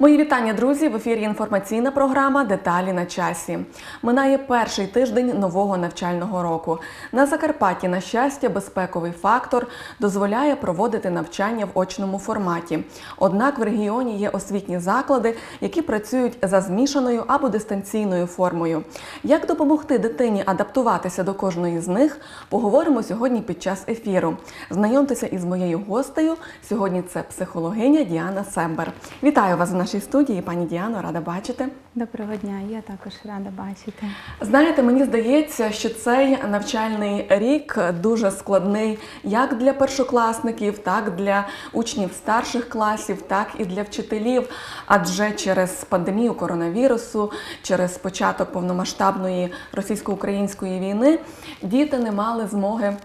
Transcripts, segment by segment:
Мої вітання, друзі! В ефірі інформаційна програма Деталі на часі. Минає перший тиждень нового навчального року. На Закарпатті, на щастя, безпековий фактор дозволяє проводити навчання в очному форматі. Однак в регіоні є освітні заклади, які працюють за змішаною або дистанційною формою. Як допомогти дитині адаптуватися до кожної з них, поговоримо сьогодні під час ефіру. Знайомтеся із моєю гостею. Сьогодні це психологиня Діана Сембер. Вітаю вас нашій студії, пані Діано, рада бачити. Доброго дня, я також рада бачити. Знаєте, мені здається, що цей навчальний рік дуже складний як для першокласників, так для учнів старших класів, так і для вчителів. Адже через пандемію коронавірусу, через початок повномасштабної російсько-української війни діти не мали змоги.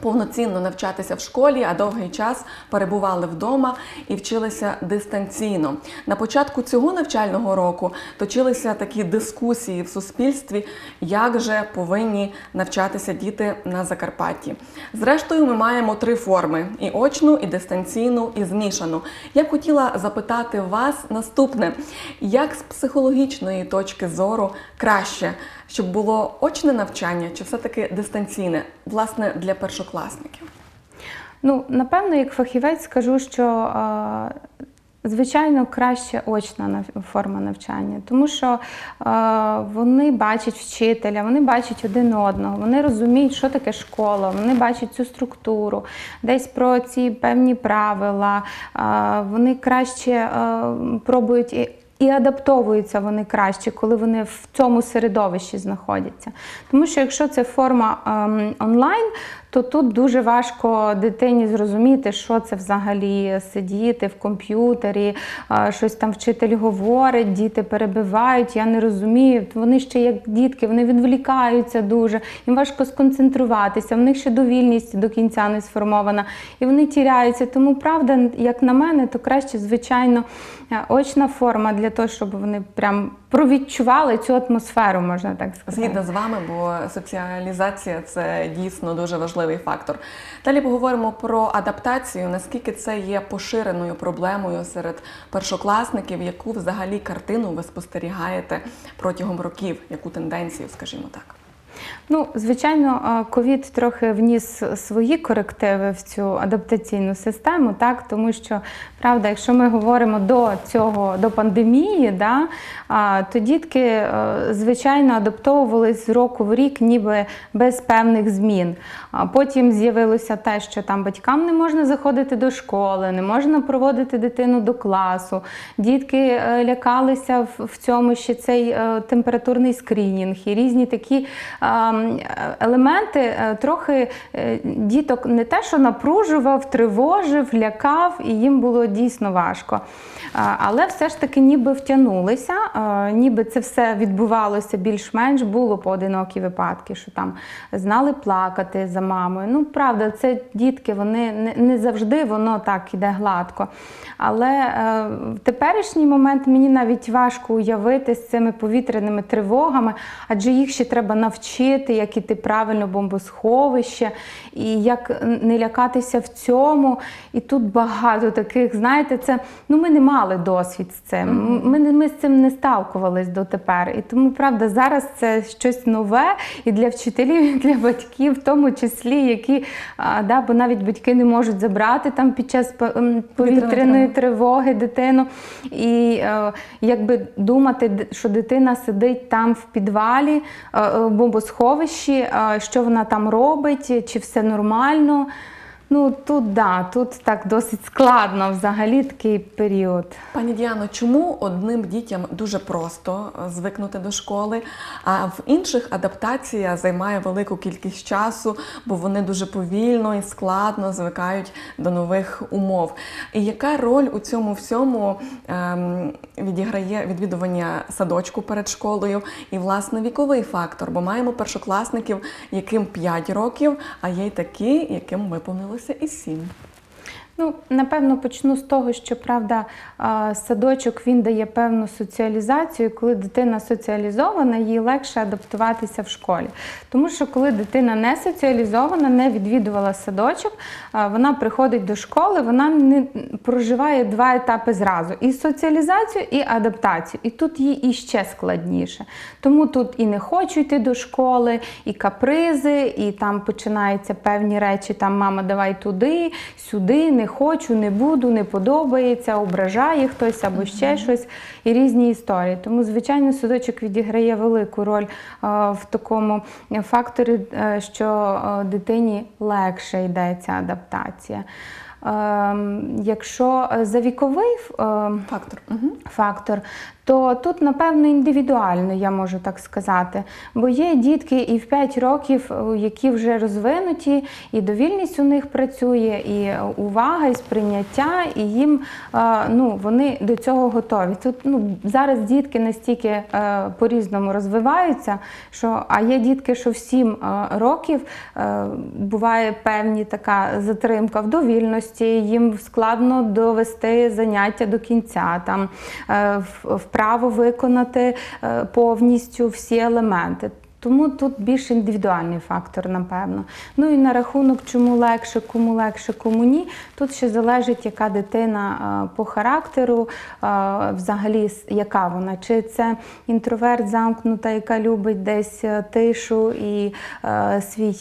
Повноцінно навчатися в школі, а довгий час перебували вдома і вчилися дистанційно. На початку цього навчального року точилися такі дискусії в суспільстві, як же повинні навчатися діти на Закарпатті. Зрештою, ми маємо три форми: і очну, і дистанційну, і змішану. Я б хотіла запитати вас наступне: як з психологічної точки зору краще, щоб було очне навчання, чи все-таки дистанційне, власне, для першокласників? Ну, напевно, як фахівець скажу, що звичайно краще очна форма навчання, тому що вони бачать вчителя, вони бачать один одного, вони розуміють, що таке школа, вони бачать цю структуру, десь про ці певні правила, вони краще е, пробують. І, адаптовуються вони краще, коли вони в цьому середовищі знаходяться. Тому що якщо це форма ем, онлайн, то тут дуже важко дитині зрозуміти, що це взагалі сидіти в комп'ютері, щось там вчитель говорить, діти перебивають. Я не розумію. Вони ще як дітки, вони відволікаються дуже, їм важко сконцентруватися, в них ще довільність до кінця не сформована, і вони тіряються. Тому правда, як на мене, то краще, звичайно, е, очна форма для того, щоб вони прям провідчували цю атмосферу, можна так сказати. Згідно з вами, бо соціалізація це дійсно дуже важливий фактор. Далі поговоримо про адаптацію. Наскільки це є поширеною проблемою серед першокласників, яку взагалі картину ви спостерігаєте протягом років, яку тенденцію, скажімо так. Ну, звичайно, е, ковід трохи вніс свої корективи в цю адаптаційну систему, так тому що правда, якщо ми говоримо до цього до пандемії, да, то дітки е, звичайно адаптовувались з року в рік, ніби без певних змін. Потім з'явилося те, що там батькам не можна заходити до школи, не можна проводити дитину до класу. Дітки е, лякалися в, цьому ще цей температурний скринінг і різні такі елементи е, трохи е, діток не те, що напружував, тривожив, лякав, і їм було дійсно важко. Але все ж таки ніби втягнулися, е, ніби це все відбувалося більш-менш, було поодинокі випадки, що там знали плакати за мамою. Ну, правда, це дітки, вони не, завжди воно так іде гладко. Але е, в теперішній момент мені навіть важко уявити з цими повітряними тривогами, адже їх ще треба навчити, як іти правильно бомбосховище, і як не лякатися в цьому. І тут багато таких, знаєте, це ну ми не мали досвід з цим. Ми, не- ми з цим не сталкувались дотепер. І тому, правда, зараз це щось нове і для вчителів, і для батьків, в тому числі, які а, да, бо навіть батьки не можуть забрати там під час повітряної тривоги дитину. І е, якби думати, що дитина сидить там в підвалі, е, е, бомбосховищі, е, що вона там робить, чи все нормально. Ну тут да, тут так досить складно взагалі такий період. Пані Діано, чому одним дітям дуже просто е, звикнути до школи, а в інших адаптація займає велику кількість часу, бо вони дуже повільно і складно звикають до нових умов. І яка роль у цьому всьому ем, відіграє відвідування садочку перед школою і власне віковий фактор? Бо маємо першокласників, яким 5 років, а є й такі, яким виповнилося і 7. Ну, напевно, почну з того, що правда, садочок він дає певну соціалізацію. Коли дитина соціалізована, їй легше адаптуватися в школі. Тому що коли дитина не соціалізована, не відвідувала садочок, вона приходить до школи, вона не проживає два етапи зразу: і соціалізацію, і адаптацію. І тут їй іще складніше. Тому тут і не хочу йти до школи, і капризи, і там починаються певні речі. Там мама, давай туди, сюди, не хочу, не буду, не подобається, ображає хтось або ще щось, і різні історії. Тому, звичайно, садочок відіграє велику роль е, в такому факторі, е, що е, дитині легше йде ця адаптація. Ем, Якщо за віковий Фактор. Фактор, то тут, напевно, індивідуально, я можу так сказати. Бо є дітки і в 5 років, е, які вже розвинуті, і довільність у них працює, і увага, і сприйняття, і їм е, ну, вони до цього готові. Тут ну, зараз дітки настільки е, по-різному розвиваються, що а є дітки, що в 7 е, років буває певні така затримка в довільності, їм складно довести заняття до кінця, там в- вправо виконати е, повністю всі елементи. Тому тут більш індивідуальний фактор, напевно. Ну і на рахунок, чому легше, кому легше, кому ні. Тут ще залежить, яка дитина е, по характеру, е, взагалі, яка вона. Чи це інтроверт замкнута, яка любить десь тишу і свій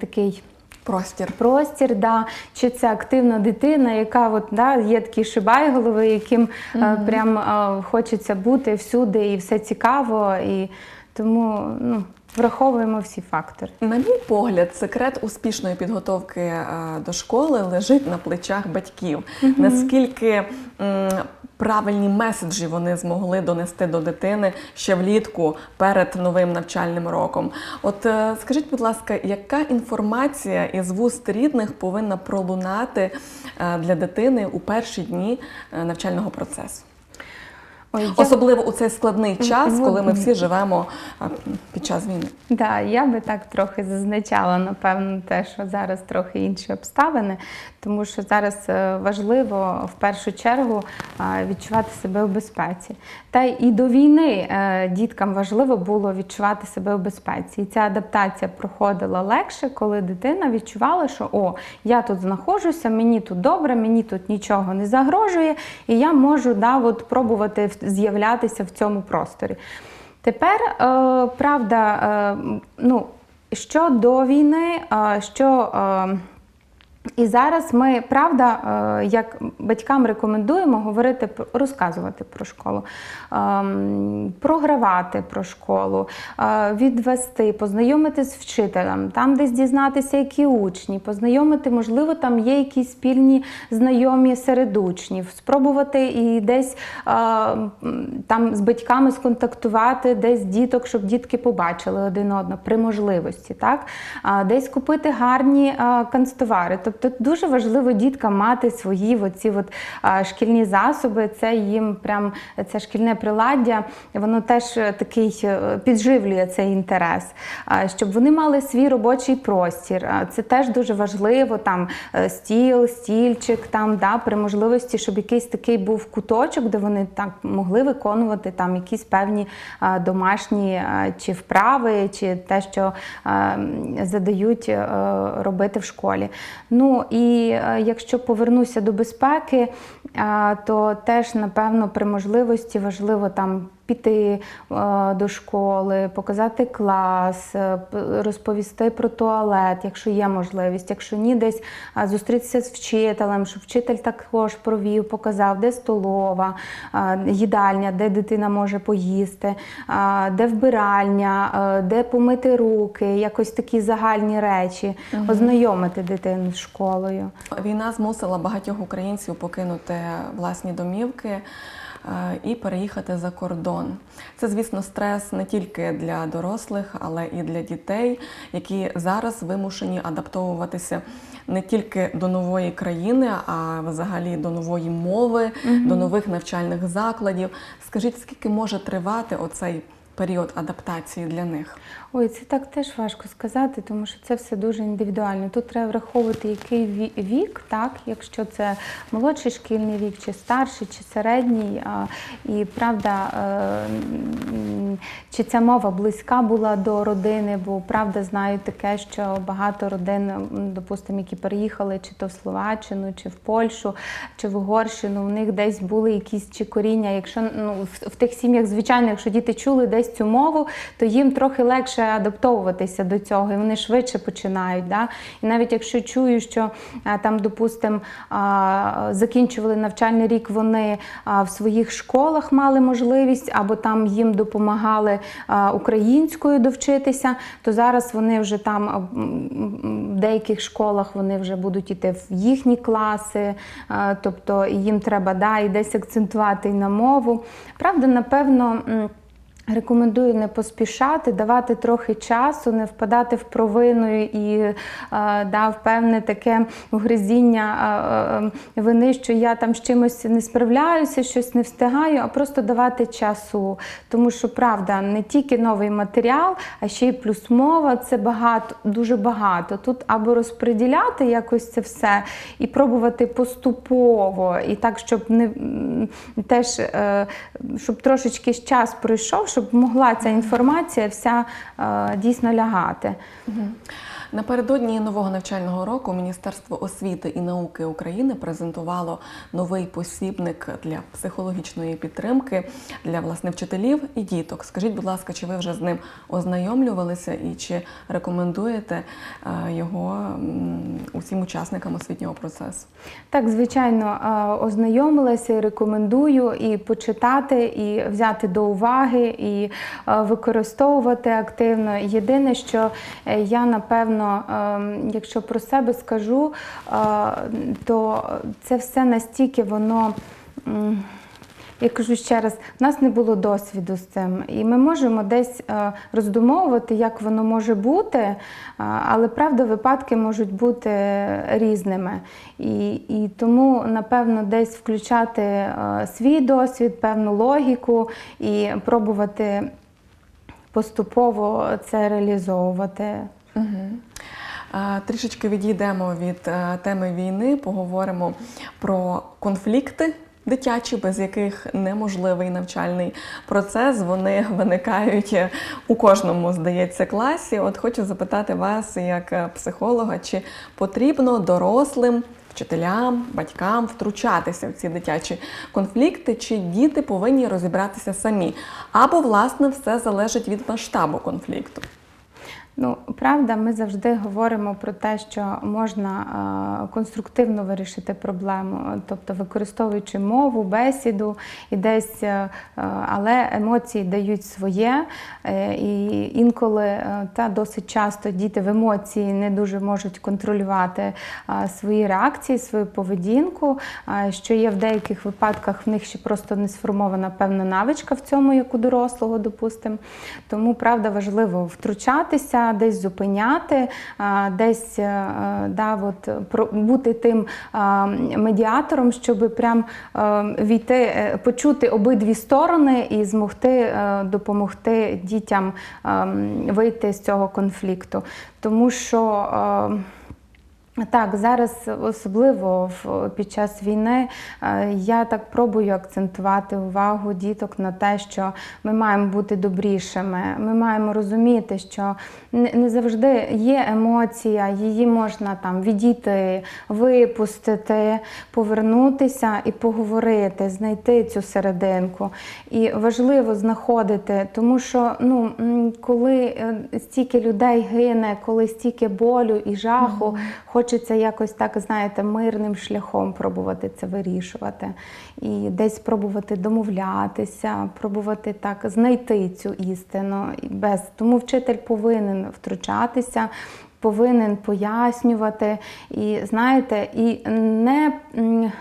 такий Простір. простір, да, чи це активна дитина, яка от, да, є такі шибайголови, яким е, прям е, хочеться бути всюди і все цікаво. І тому ну, враховуємо всі фактори. На мій погляд, секрет успішної підготовки е, до школи лежить на плечах батьків. Наскільки м, правильні меседжі вони змогли донести до дитини ще влітку перед новим навчальним роком. От е, скажіть, будь ласка, яка інформація із вуст рідних повинна пролунати е, для дитини у перші дні е, навчального процесу? Ой, я- Особливо у цей складний час, коли ми всі живемо під час війни. Да, я би так трохи зазначала, напевно, те, що зараз трохи інші обставини, тому що зараз е, важливо в першу чергу відчувати себе у безпеці. Та і до війни е, діткам важливо було відчувати себе у безпеці. І ця адаптація проходила легше, коли дитина відчувала, що о, я тут знаходжуся, мені тут добре, мені тут нічого не загрожує, і я можу да, от, пробувати з'являтися в цьому просторі. Тепер, е, правда, е, ну, що до війни, що. І зараз ми, правда, е, як батькам рекомендуємо говорити розказувати про школу, ем, програвати про школу, е, відвести, познайомити з вчителем, там десь дізнатися, які учні, познайомити, можливо, там є якісь спільні знайомі серед учнів, спробувати і десь е, там з батьками сконтактувати, десь діток, щоб дітки побачили один одного при можливості, так? Десь купити гарні канцтовари. Тобто дуже важливо діткам мати свої оці от, шкільні засоби. Це їм прям це шкільне приладдя, воно теж е, такий е, підживлює цей інтерес, щоб вони мали свій робочий простір. Це теж дуже важливо. Там е, стіл, стільчик, там да, при можливості, щоб якийсь такий був куточок, де вони так могли виконувати там якісь певні домашні чи вправи, чи те, що задають е, робити в школі. Ну і е, якщо повернуся до безпеки, то теж напевно при можливості важливо там. Піти е, до школи, показати клас, е, розповісти про туалет, якщо є можливість. Якщо ні, десь е, зустрітися з вчителем, щоб вчитель також провів, показав, де столова, їдальня, де дитина може поїсти, де вбиральня, де помити руки, якось такі загальні речі, ознайомити дитину з школою. Війна змусила багатьох українців покинути власні домівки і переїхати за кордон. Це, звісно, стрес не тільки для дорослих, але і для дітей, які зараз вимушені адаптовуватися не тільки до нової країни, а взагалі до нової мови, до нових навчальних закладів. Скажіть, скільки може тривати оцей період адаптації для них? Ой, це так теж важко сказати, тому що це все дуже індивідуально. Тут треба враховувати, який вік, так, якщо це молодший шкільний вік, чи старший, чи середній. І правда, е, чи ця мова близька була до родини, бо правда знаю таке, що багато родин, допустимо, які переїхали чи то в Словаччину, чи в Польщу, чи в Угорщину, у них десь були якісь чи коріння. Якщо ну, в, в тих сім'ях, звичайно, якщо діти чули десь цю мову, то їм трохи легше адаптовуватися до цього, і вони швидше починають. Да? І навіть якщо чую, що там, допустимо, закінчували навчальний рік, вони в своїх школах мали можливість, або там їм допомагали українською довчитися, то зараз вони вже там в деяких школах вони вже будуть іти в їхні класи, тобто їм треба да, і десь акцентувати на мову. Правда, напевно. Рекомендую не поспішати, давати трохи часу, не впадати в провину і е, да, в певне таке угризіння е, е, вини, що я там з чимось не справляюся, щось не встигаю, а просто давати часу. Тому що правда, не тільки новий матеріал, а ще й плюс мова це багато, дуже багато. Тут або розподіляти якось це все і пробувати поступово, і так, щоб не теж щоб трошечки час пройшов, щоб могла ця інформація вся е, дійсно лягати. Напередодні нового навчального року Міністерство освіти і науки України презентувало новий посібник для психологічної підтримки для власне вчителів і діток. Скажіть, будь ласка, чи ви вже з ним ознайомлювалися і чи рекомендуєте е, його усім учасникам освітнього процесу? Так, звичайно, е, ознайомилася і рекомендую і почитати, і взяти до уваги, і е, використовувати активно. Єдине, що я напевно, е, якщо про себе скажу, е, то це все настільки воно. я кажу ще раз, в нас не було досвіду з цим, і ми можемо десь е, роздумовувати, як воно може бути, е, але правда, випадки можуть бути різними. І, і тому, напевно, десь включати свій досвід, певну логіку і пробувати поступово це реалізовувати. Угу. Трішечки відійдемо від е, теми війни, поговоримо про конфлікти. Дитячі, без яких неможливий навчальний процес, вони виникають у кожному, здається, класі. От хочу запитати вас, як е, психолога, чи потрібно дорослим вчителям, батькам втручатися в ці дитячі конфлікти, чи діти повинні розібратися самі, або власне все залежить від масштабу конфлікту. Ну, правда, ми завжди говоримо про те, що можна е, конструктивно вирішити проблему, тобто використовуючи мову, бесіду і десь, е, але емоції дають своє. Е, і інколи е, та досить часто діти в емоції не дуже можуть контролювати е, свої реакції, свою поведінку, е, що є в деяких випадках в них ще просто не сформована певна навичка в цьому, як у дорослого, допустимо. Тому правда важливо втручатися, десь зупиняти, десь е, е, да, от, бути тим медіатором, щоб прям е, війти, е, почути обидві сторони і змогти е, допомогти дітям е, вийти з цього конфлікту. Тому що. Так, зараз особливо під час війни е, я так пробую акцентувати увагу діток на те, що ми маємо бути добрішими. Ми маємо розуміти, що не, не завжди є емоція, її можна там відійти, випустити, повернутися і поговорити, знайти цю серединку. І важливо знаходити, тому що ну, коли е, стільки людей гине, коли стільки болю і жаху, хочеться якось так, знаєте, мирним шляхом пробувати це вирішувати. І десь пробувати домовлятися, пробувати так знайти цю істину. Без тому вчитель повинен втручатися. Повинен пояснювати. І знаєте, і не,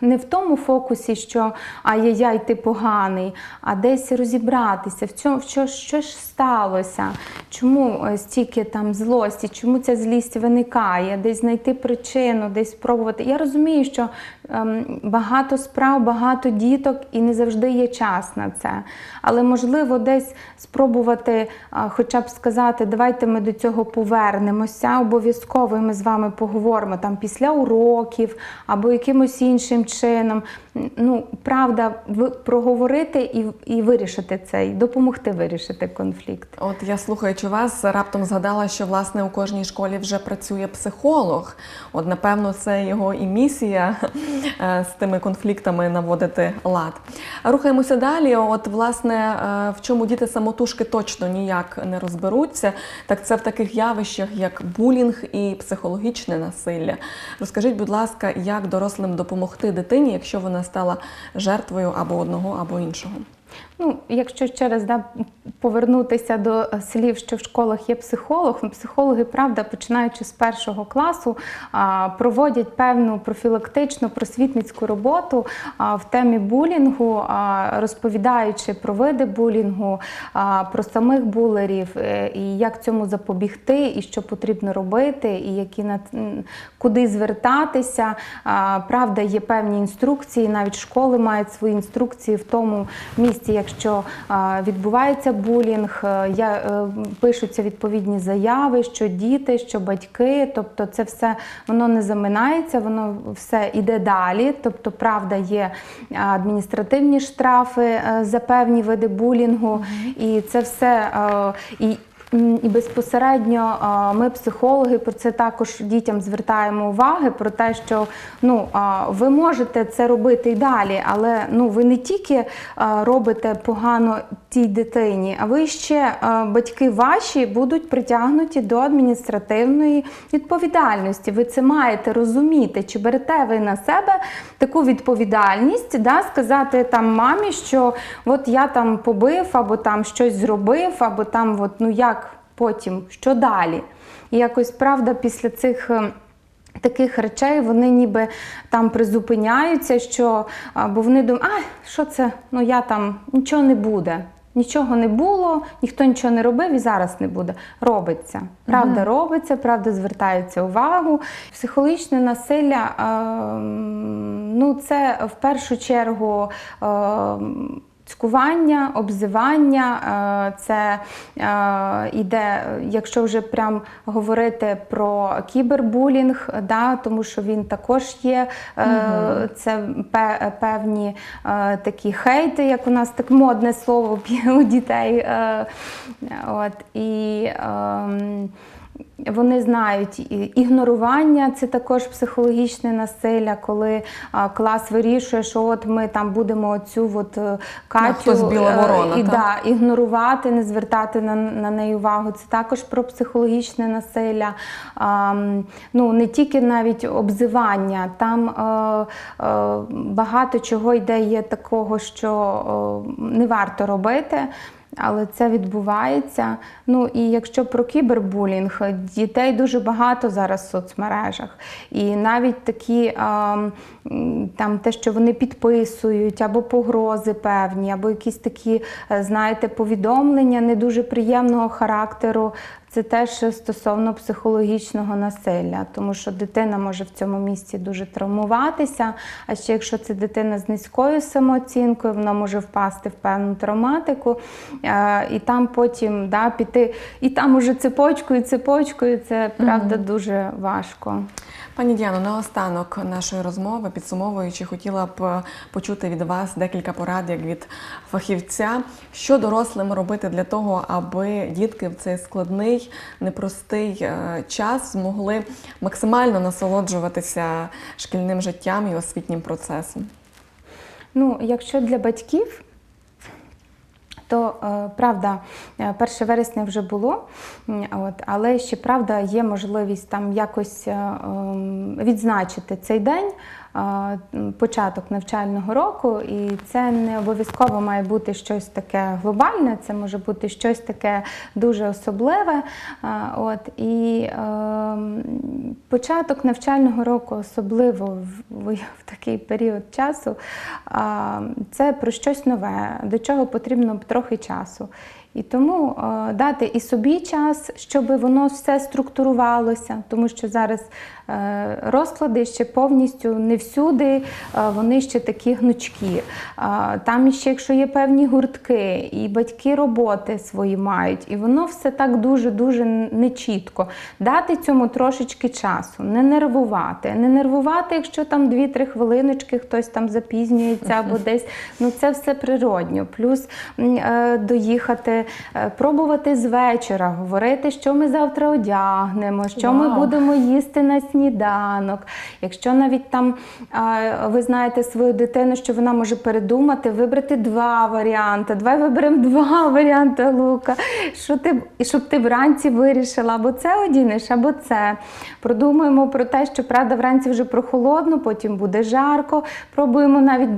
не в тому фокусі, що ай-яй-яй, ти поганий, а десь розібратися, в цьому, що, що ж сталося, чому е, стільки там злості, чому ця злість виникає, десь знайти причину, десь спробувати. Я розумію, що ем, багато справ, багато діток, і не завжди є час на це. Але можливо, десь спробувати, хоча б сказати, давайте ми до цього повернемося. Обов'язково і ми з вами поговоримо там після уроків або якимось іншим чином. Ну, правда, проговорити і, і вирішити це, і допомогти вирішити конфлікт. От я слухаючи вас, раптом згадала, що власне у кожній школі вже працює психолог. От напевно, це його і місія е, з тими конфліктами наводити лад. Рухаємося далі. От, власне, е, в чому діти самотужки точно ніяк не розберуться, так це в таких явищах, як булінг і психологічне насилля. Розкажіть, будь ласка, як дорослим допомогти дитині, якщо вона стала жертвою або одного, або іншого? Ну, якщо ще раз да, повернутися до слів, що в школах є психолог, ну, психологи, правда, починаючи з першого класу, а, проводять певну профілактичну просвітницьку роботу а, в темі булінгу, а, розповідаючи про види булінгу, а, про самих булерів, е, і як цьому запобігти, і що потрібно робити, і які на куди звертатися. А, Правда, є певні інструкції, навіть школи мають свої інструкції в тому місці, якщо відбувається булінг, е, е, пишуться відповідні заяви, що діти, що батьки, тобто це все воно не заминається, воно все йде далі. Тобто, правда, є адміністративні штрафи е, за певні види булінгу, і це все і. І безпосередньо ми, психологи, про це також дітям звертаємо уваги про те, що ну ви можете це робити і далі, але ну ви не тільки робите погано тій дитині, а ви ще батьки ваші будуть притягнуті до адміністративної відповідальності. Ви це маєте розуміти, чи берете ви на себе таку відповідальність, да, сказати там мамі, що от я там побив, або там щось зробив, або там, от, ну як потім, що далі? І якось правда після цих. е, Таких речей вони ніби там призупиняються, що бо вони думають, а що це? Ну я там нічого не буде. Нічого не було, ніхто нічого не робив і зараз не буде. Робиться. Правда, робиться, правда, звертається увагу. Психологічне насилля е, ну, це в першу чергу. Е, Цькування, обзивання, е, це е, іде, якщо вже прям говорити про кібербулінг, да, тому що він також є, е, це певні е, такі хейти, як у нас так модне слово у дітей. е, От, і, ем, вони знають ігнорування, це також психологічне насилля, коли клас вирішує, що от ми там будемо цю от е, Катю е, ворона, і, так? да, ігнорувати, не звертати на, на неї увагу. Це також про психологічне насилля. А, ну, не тільки навіть обзивання, там е, е, багато чого йде є такого, що е, не варто робити. Але це відбувається. Ну і якщо про кібербулінг, дітей дуже багато зараз в соцмережах. І навіть такі там те, що вони підписують, або погрози певні, або якісь такі, е, знаєте, повідомлення не дуже приємного характеру. Це теж стосовно психологічного насилля, тому що дитина може в цьому місці дуже травмуватися. А ще якщо це дитина з низькою самооцінкою, вона може впасти в певну травматику, е, і там потім да, піти, і там уже цепочкою, цепочкою, це правда дуже важко. Пані Діано, наостанок нашої розмови, підсумовуючи, хотіла б е, почути від вас декілька порад, як від фахівця, що дорослим робити для того, аби дітки в цей складний, непростий е, час змогли максимально насолоджуватися шкільним життям і освітнім процесом. Ну, якщо для батьків, то е, правда, е, 1 вересня вже було, от, але ще правда є можливість там якось е, ем, відзначити цей день початок навчального року, і це не обов'язково має бути щось таке глобальне, це може бути щось таке дуже особливе. От, і е, початок навчального року, особливо в, такий період часу, це про щось нове, до чого потрібно трохи часу. І тому дати і собі час, щоб воно все структурувалося, тому що зараз е, розклади ще повністю не всюди, е, вони ще такі гнучкі. Там ще, якщо є певні гуртки, і батьки роботи свої мають, і воно все так дуже-дуже нечітко. Дати цьому трошечки часу, не нервувати, не нервувати, якщо там 2-3 хвилиночки хтось там запізнюється або десь. Ну це все природньо. Плюс е, доїхати, пробувати з вечора, говорити, що ми завтра одягнемо, що ми будемо їсти на сніданок. Якщо навіть там е, ви знаєте свою дитину, що вона може передумати, вибрати два варіанти. Давай виберемо два варіанти лука. Що ти, щоб ти вранці вирішила, або це одінеш, або це. Продумуємо про те, що правда вранці вже прохолодно, потім буде жарко. Пробуємо навіть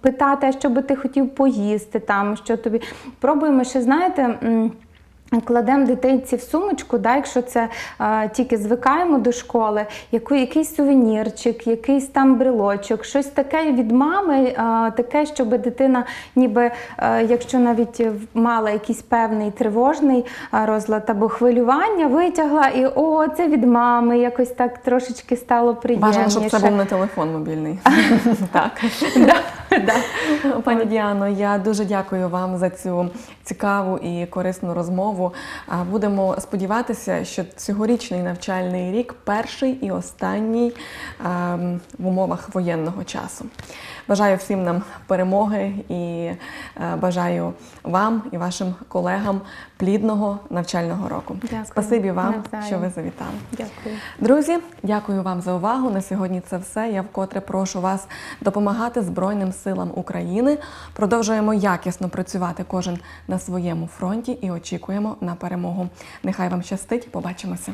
питати, що би ти хотів поїсти там, що тобі. Пробуємо ще, знаєте. М, Кладемо дитинці в сумочку, да, якщо це е, тільки звикаємо до школи, яку, якийсь сувенірчик, якийсь там брелочок, щось таке від мами, е, таке, щоб дитина, ніби е, якщо навіть мала якийсь певний тривожний розлад або хвилювання, витягла і о, це від мами, якось так трошечки стало приємніше. Бажано, щоб це був не телефон мобільний. так. Пані Діано, я дуже дякую вам за цю цікаву і корисну розмову. Будемо сподіватися, що цьогорічний навчальний рік перший і останній ем, в умовах воєнного часу. Бажаю всім нам перемоги і е, бажаю вам і вашим колегам плідного навчального року. Дякую. Спасибі вам, Навзаєм. що ви завітали. Дякую. Друзі, дякую вам за увагу. На сьогодні це все. Я вкотре прошу вас допомагати Збройним силам України. Продовжуємо якісно працювати кожен на своєму фронті і очікуємо на перемогу. Нехай вам щастить. Побачимося.